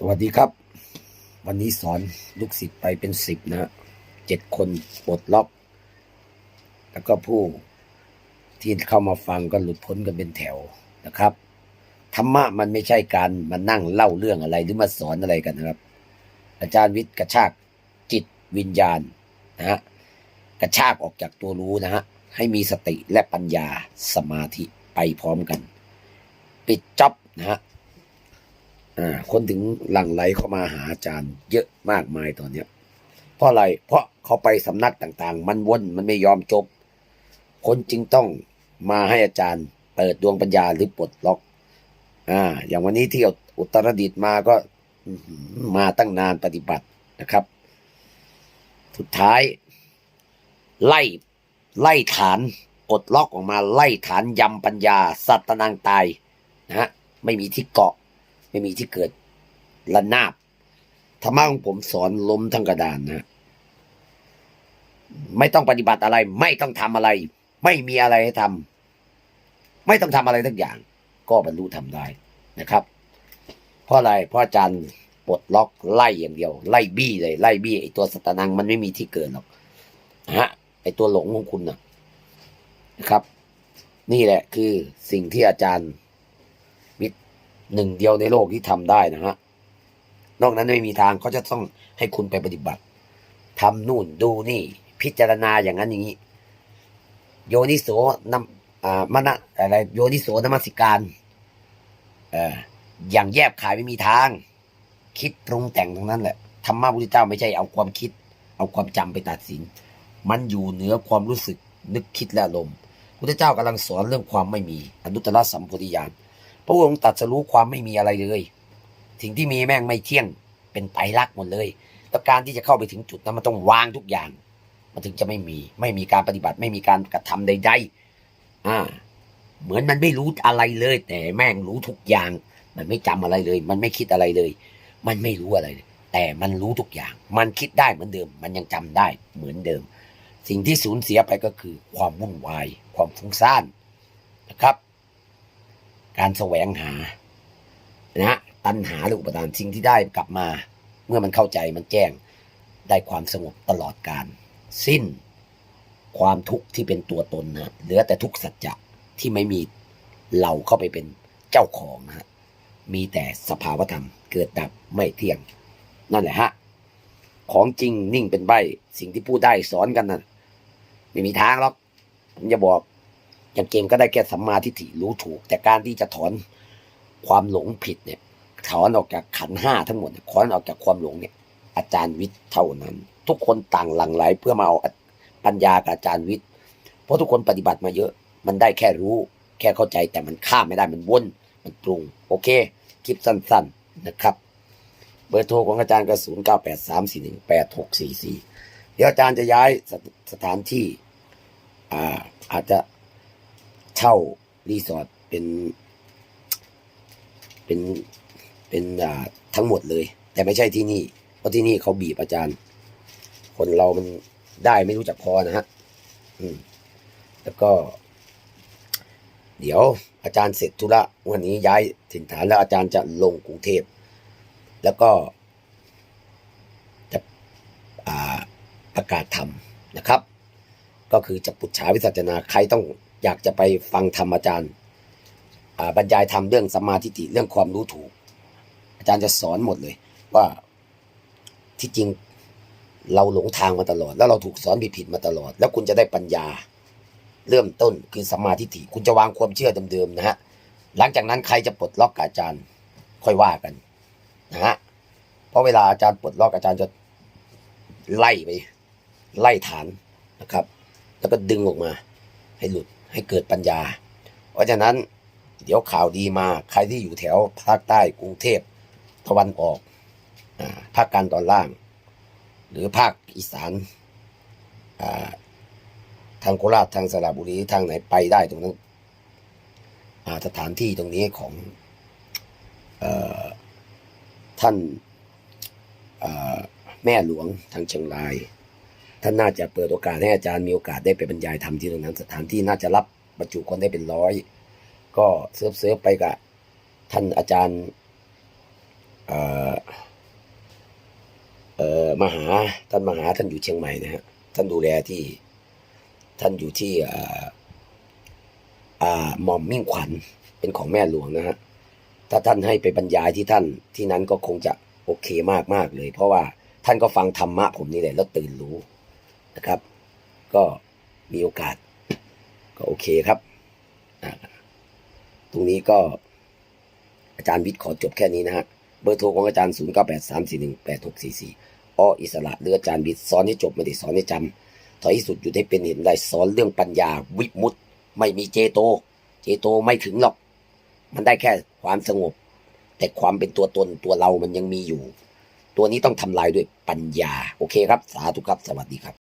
สวัสดีครับ วันนี้สอนลูกศิษย์ไปเป็นสิบนะเจ็ดคนปลดล็อก แล้วก็ผู้ที่เข้ามาฟังก็หลุดพ้นกันเป็นแถวนะครับธรรมะมันไม่ใช่การมานั่งเล่าเรื่องอะไรหรือมาสอนอะไรกันนะครับ อาจารย์วิทย์กระชากจิตวิญญาณนะฮะกระชากออกจากตัวรู้นะฮะให้มีสติและปัญญาสมาธิไปพร้อมกัน ปิดจ็อบนะฮะ คนถึงหลั่งไหลเข้ามาหาอาจารย์ เยอะมากมายตอนเนี้ย เพราะอะไร เพราะเขาไปสำนักต่างๆ มันวนมันไม่ยอมจบ คนจึงต้องมาให้อาจารย์ เปิดดวงปัญญาหรือปลดล็อก อ่า อย่างวันนี้ที่อุตรดิตถ์มาก็มาตั้งนานปฏิบัตินะครับ สุดท้าย ไล่ไล่ฐานปลดล็อกออกมาไล่ฐานยำปัญญา สัตตนางตายนะฮะไม่มีที่เกาะ ไม่มีที่เกิดระนาบธรรมะของผมสอนล้มทั้งกระดานนะ ไม่ต้องปฏิบัติอะไร ไม่ต้องทำอะไร ไม่มีอะไรให้ทำไม่ต้องทำอะไรทั้งอย่าง ก็บรรลุทำได้นะครับ เพราะอะไรเพราะอาจารย์ปลดล็อกไล่อย่างเดียว ไล่บี้เลย ไล่บี้ไอตัวสตานังมันไม่มีที่เกิดหรอกฮะไอตัวหลงของคุณนะนะครับ นี่แหละคือสิ่งที่อาจารย์มิตร หนึ่งเดียวในโลกที่ทำได้นะฮะนอกนั้นไม่มีทางเขาจะต้องให้คุณไปปฏิบัติทำนู่นดูนี่ พิจารณาอย่างนั้นอย่างนี้ โยนิโสนำอ่ามณะอะไรโยนิโสนมัสิการเอ่ออย่างแยบขายไม่มีทาง คิดปรุงแต่งทั้งนั้นแหละธรรมะพุทธเจ้าไม่ใช่เอาความคิด เอาความจำไปตัดสิน มันอยู่เหนือความรู้สึกนึกคิดและอารมณ์พุทธเจ้ากำลังสอนเรื่องความไม่มี อนุตตรสัมโพธิญาณ พระองค์ตัดสรู้ความไม่มีอะไรเลย สิ่งที่มีแม่งไม่เที่ยงเป็นไตรลักษณ์หมดเลยแล้วการที่จะเข้าไปถึงจุดนั้นมันต้องวางทุกอย่าง มันถึงจะไม่มีไม่มีการปฏิบัติไม่มีการกระทำใด ๆ อ่า เหมือนมันไม่รู้อะไรเลย แต่แม่งรู้ทุกอย่าง มันไม่จำอะไรเลย มันไม่คิดอะไรเลย มันไม่รู้อะไรเลยแต่มันรู้ทุกอย่าง มันคิดได้เหมือนเดิม มันยังจำได้เหมือนเดิม สิ่งที่สูญเสียไปก็คือความวุ่นวาย ความฟุ้งซ่านนะครับ การแสวงหานะตัณหาหรืออุปทานสิ่งที่ได้กลับมา เมื่อมันเข้าใจมันแจ้งได้ความสงบตลอดการ สิ้นความทุกข์ที่เป็นตัวตนนะเหลือแต่ทุกข์สัจจะที่ไม่มีเราเข้าไปเป็นเจ้าของนะฮะมีแต่สภาวธรรมเกิดดับไม่เที่ยง นั่นแหละฮะของจริงนิ่งเป็นใบ สิ่งที่พูดได้สอนกันนะไม่มีทางหรอกผมจะบอก อย่างเกมก็ได้แค่สัมมาทิฏฐิรู้ถูก แต่การที่จะถอนความหลงผิดเนี่ยถอนออกจากขันห้าทั้งหมดถอนออกจากความหลงเนี่ย อาจารย์วิทย์เท่านั้น ทุกคนต่างหลั่งไหลเพื่อมาเอาปัญญากับอาจารย์วิทย์ เพราะทุกคนปฏิบัติมาเยอะ มันได้แค่รู้ แค่เข้าใจแต่มันข้ามไม่ได้มันวนมันปรุง โอเค คลิปสั้น ๆนะครับ เบอร์โทรของอาจารย์ก็ศูนย์เก้าแปดสามสี่หนึ่งแปดหกสี่สี่เดี๋ยวอาจารย์จะย้ายสถสถานที่ อ่า อาจจะ เช่ารีสอร์ทเป็น เป็นเป็นอ่าทั้งหมดเลย แต่ไม่ใช่ที่นี่ เพราะที่นี่เขาบีบอาจารย์ คนเรามันได้ไม่รู้จักพอนะฮะอืม แล้วก็ เดี๋ยวอาจารย์เสร็จธุระวันนี้ย้ายถิ่นฐานแล้วอาจารย์จะลงกรุงเทพแล้วก็จะอ่าประกาศธรรมนะครับ ก็คือจะปุจฉาวิสัชนาใครต้อง อยากจะไปฟังธรรมอาจารย์บรรยายธรรมเรื่องสัมมาทิฏฐิเรื่องความรู้ถูก อาจารย์จะสอนหมดเลย ว่าที่จริงเราหลงทางมาตลอด แล้วเราถูกสอนผิดมาตลอด แล้วคุณจะได้ปัญญา เริ่มต้นคือสัมมาทิฏฐิคุณจะวางความเชื่อเดิมๆนะฮะหลังจากนั้นใครจะปลดล็อกอาจารย์ ค่อยว่ากันนะฮะเพราะเวลาอาจารย์ปลดล็อกอาจารย์จะไล่ไป ไล่ฐานนะครับ แล้วก็ดึงออกมาให้หลุด ให้เกิดปัญญา เพราะฉะนั้นเดี๋ยวข่าวดีมาใครที่อยู่แถวภาคใต้กรุงเทพตะวันออกอภาคกลางตอนล่าง หรือภาคอีสานาทางโคราชทางสระบุรีทางไหนไปได้ตรงนั้นอ่าสถานที่ตรงนี้ของอท่านแม่หลวงทางเชียงราย ท่านน่าจะเปิดโอกาสให้อาจารย์มีโอกาสได้ไปบรรยายธรรมที่ตรงนั้น สถานที่น่าจะรับบรรจุคนได้เป็นร้อย ก็เซิร์ฟเซิร์ฟไปกับท่านอาจารย์เอ่อมหาท่านมหาท่านอยู่เชียงใหม่นะฮะท่านดูแลที่ท่านอยู่ที่อ่าอ่าหม่อมมิ่งขวัญเป็นของแม่หลวงนะฮะถ้าท่านให้ไปบรรยายที่ท่านที่นั้นก็คงจะโอเคมากมากๆเลย เพราะว่าท่านก็ฟังธรรมะผมนี่แหละแล้วตื่นรู้ นะครับ ก็มีโอกาส ก็โอเคครับ ตรงนี้ก็อาจารย์วิทย์ขอจบแค่นี้นะฮะ เบอร์โทรของอาจารย์ 0 9 8 3 4 1 8 6 4 4อ้ออิสระหรืออาจารย์วิทย์สอนให้จบไม่ได้สอนให้จำถอยที่สุดอยู่ให้เป็นเห็นได้สอนเรื่องปัญญาวิมุตติไม่มีเจโต เจโตไม่ถึงหรอก มันได้แค่ความสงบ แต่ความเป็นตัวตนตัวเรามันยังมีอยู่ ตัวนี้ต้องทำลายด้วยปัญญา โอเคครับ สาธุครับ สวัสดีครับ